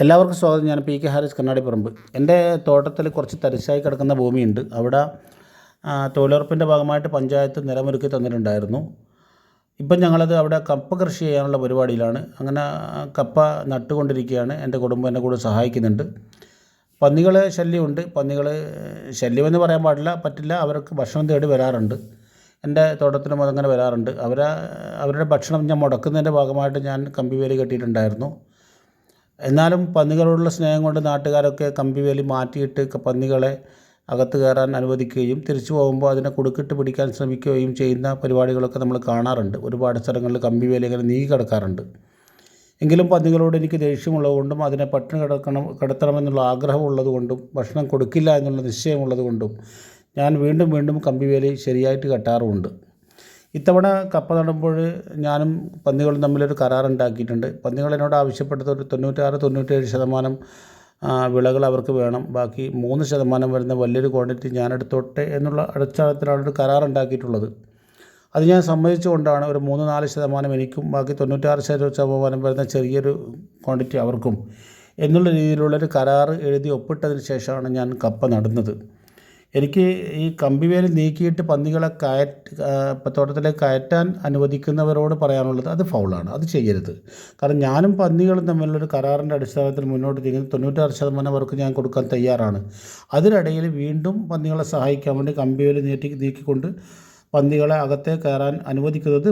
എല്ലാവർക്കും സ്വാഗതം. ഞാൻ പി കെ ഹാരിസ് കണ്ണാടിപ്പറമ്പ്. എന്റെ തോട്ടത്തിൽ കുറച്ച് തരിശായി കിടക്കുന്ന ഭൂമിയുണ്ട്. അവിടെ തൊഴിലുറപ്പിന്റെ ഭാഗമായിട്ട് പഞ്ചായത്ത് നിലമൊരുക്കി തന്നിട്ടുണ്ടായിരുന്നു. ഇപ്പം ഞങ്ങളത് അവിടെ കപ്പ കൃഷി ചെയ്യാനുള്ള പരിപാടിയിലാണ്. അങ്ങനെ കപ്പ നട്ടുകൊണ്ടിരിക്കുകയാണ്. എന്റെ കുടുംബം എന്നെ കൂടെ സഹായിക്കുന്നുണ്ട്. പന്നികൾ ശല്യമുണ്ട്. പന്നികൾ ശല്യമെന്ന് പറയാൻ പാടില്ല. പറ്റില്ല. അവർക്ക് ഭക്ഷണം തേടി വരാറുണ്ട്. എന്റെ തോട്ടത്തിനും അതങ്ങനെ വരാറുണ്ട്. അവരെ അവരുടെ ഭക്ഷണം ഞാൻ മുടക്കുന്നതിന്റെ ഭാഗമായിട്ട് ഞാൻ കമ്പിവേലി കെട്ടിയിട്ടുണ്ടായിരുന്നു. എന്നാലും പന്നികളോടുള്ള സ്നേഹം കൊണ്ട് നാട്ടുകാരൊക്കെ കമ്പിവേലി മാറ്റിയിട്ട് പന്നികളെ അകത്ത് കയറാൻ അനുവദിക്കുകയും തിരിച്ചു പോകുമ്പോൾ അതിനെ കുടുക്കിട്ട് പിടിക്കാൻ ശ്രമിക്കുകയും ചെയ്യുന്ന പരിപാടികളൊക്കെ നമ്മൾ കാണാറുണ്ട്. ഒരുപാട് സ്ഥലങ്ങളിൽ കമ്പിവേലി ഇങ്ങനെ നീങ്ങി കിടക്കാറുണ്ട്. എങ്കിലും പന്നികളോട് എനിക്ക് ദേഷ്യമുള്ളതുകൊണ്ടും അതിനെ പട്ടിണി കിടക്കണം കിടത്തണമെന്നുള്ള ആഗ്രഹമുള്ളതുകൊണ്ടും ഭക്ഷണം കൊടുക്കില്ല എന്നുള്ള നിശ്ചയമുള്ളതുകൊണ്ടും ഞാൻ വീണ്ടും വീണ്ടും കമ്പിവേലി ശരിയായിട്ട് കെട്ടാറുമുണ്ട്. ഇത്തവണ കപ്പ നടുമ്പോൾ ഞാനും പന്നികളും തമ്മിലൊരു കരാറുണ്ടാക്കിയിട്ടുണ്ട്. പന്നികൾ എന്നോട് ആവശ്യപ്പെട്ടത് ഒരു തൊണ്ണൂറ്റാറ് തൊണ്ണൂറ്റേഴ് ശതമാനം വിളകൾ അവർക്ക് വേണം. ബാക്കി മൂന്ന് ശതമാനം വരുന്ന വലിയൊരു ക്വാണ്ടിറ്റി ഞാൻ എടുത്തോട്ടെ എന്നുള്ള അടിസ്ഥാനത്തിലാണ് ഒരു കരാറുണ്ടാക്കിയിട്ടുള്ളത്. അത് ഞാൻ സമ്മതിച്ചുകൊണ്ടാണ് ഒരു മൂന്ന് നാല് ശതമാനം എനിക്കും ബാക്കി തൊണ്ണൂറ്റാറ് ശത- ശതമാനം വരുന്ന ചെറിയൊരു ക്വാണ്ടിറ്റി അവർക്കും എന്നുള്ള രീതിയിലുള്ളൊരു കരാറ് എഴുതി ഒപ്പിട്ടതിന് ശേഷമാണ് ഞാൻ കപ്പ നടുന്നത്. എനിക്ക് ഈ കമ്പിവേലി നീക്കിയിട്ട് പന്നികളെ കയറ്റ് തോട്ടത്തിലേക്ക് കയറ്റാൻ അനുവദിക്കുന്നവരോട് പറയാനുള്ളത് അത് ഫൗളാണ്. അത് ചെയ്യരുത്. കാരണം ഞാനും പന്നികളും തമ്മിലുള്ളൊരു കരാറിന്റെ അടിസ്ഥാനത്തിൽ മുന്നോട്ട് നീങ്ങുന്ന തൊണ്ണൂറ്റാറ് ശതമാനം അവർക്ക് ഞാൻ കൊടുക്കാൻ തയ്യാറാണ്. അതിനിടയിൽ വീണ്ടും പന്നികളെ സഹായിക്കാൻ വേണ്ടി കമ്പിവേലി നീട്ടി നീക്കിക്കൊണ്ട് പന്നികളെ അകത്തെ കയറാൻ അനുവദിക്കുന്നത്